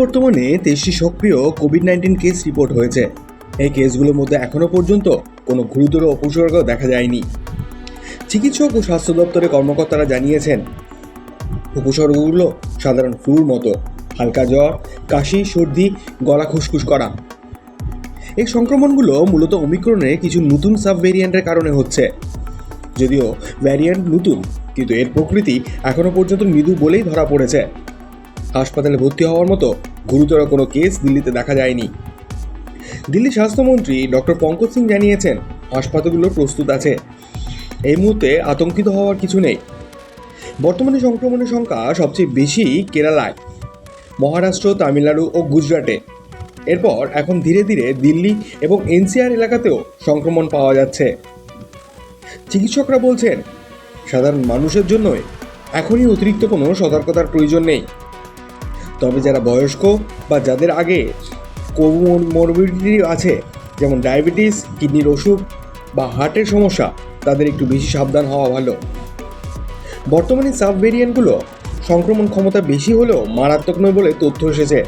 বর্তমানে তেইশটি সক্রিয় কোভিড নাইন্টিন কেস রিপোর্ট হয়েছে। এই কেসগুলোর মধ্যে এখনও পর্যন্ত কোনো গুরুতর উপসর্গ দেখা যায়নি। চিকিৎসক ও স্বাস্থ্য দপ্তরের কর্মকর্তারা জানিয়েছেন, উপসর্গগুলো সাধারণ ফ্লুর মতো, হালকা জ্বর, কাশি, সর্দি, গলা খুসখুস করা। এই সংক্রমণগুলো মূলত ওমিক্রনের কিছু নতুন সাব ভেরিয়েন্টের কারণে হচ্ছে। যদিও ভ্যারিয়েন্ট নতুন, কিন্তু এর প্রকৃতি এখনও পর্যন্ত মৃদু বলেই ধরা পড়েছে। হাসপাতালে ভর্তি হওয়ার মতো গুরুতর কোনো কেস দিল্লিতে দেখা যায়নি। দিল্লি স্বাস্থ্যমন্ত্রী ডক্টর পঙ্কজ সিং জানিয়েছেন, হাসপাতালগুলো প্রস্তুত আছে। এই মুহূর্তে আতঙ্কিত হওয়ার কিছু নেই। বর্তমানে সংক্রমণের সংখ্যা সবচেয়ে বেশি কেরালায়, মহারাষ্ট্র, তামিলনাড়ু ও গুজরাটে। এরপর এখন ধীরে ধীরে দিল্লি এবং এনসিআর এলাকাতেও সংক্রমণ পাওয়া যাচ্ছে। চিকিৎসকরা বলছেন, সাধারণ মানুষের জন্যই এখনই অতিরিক্ত কোনো সতর্কতার প্রয়োজন নেই। তবে যারা বয়স্ক বা যাদের আগে কোমরবিডিটি আছে, যেমন ডায়াবেটিস, কিডনির অসুখ বা হার্টের সমস্যা, তাদের একটু বেশি সাবধান হওয়া ভালো। বর্তমানে সাব ভেরিয়েন্টগুলো সংক্রমণ ক্ষমতা বেশি হলেও মারাত্মক নয় বলে তথ্য এসেছে।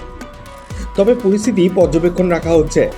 তবে পরিস্থিতি পর্যবেক্ষণ রাখা হচ্ছে।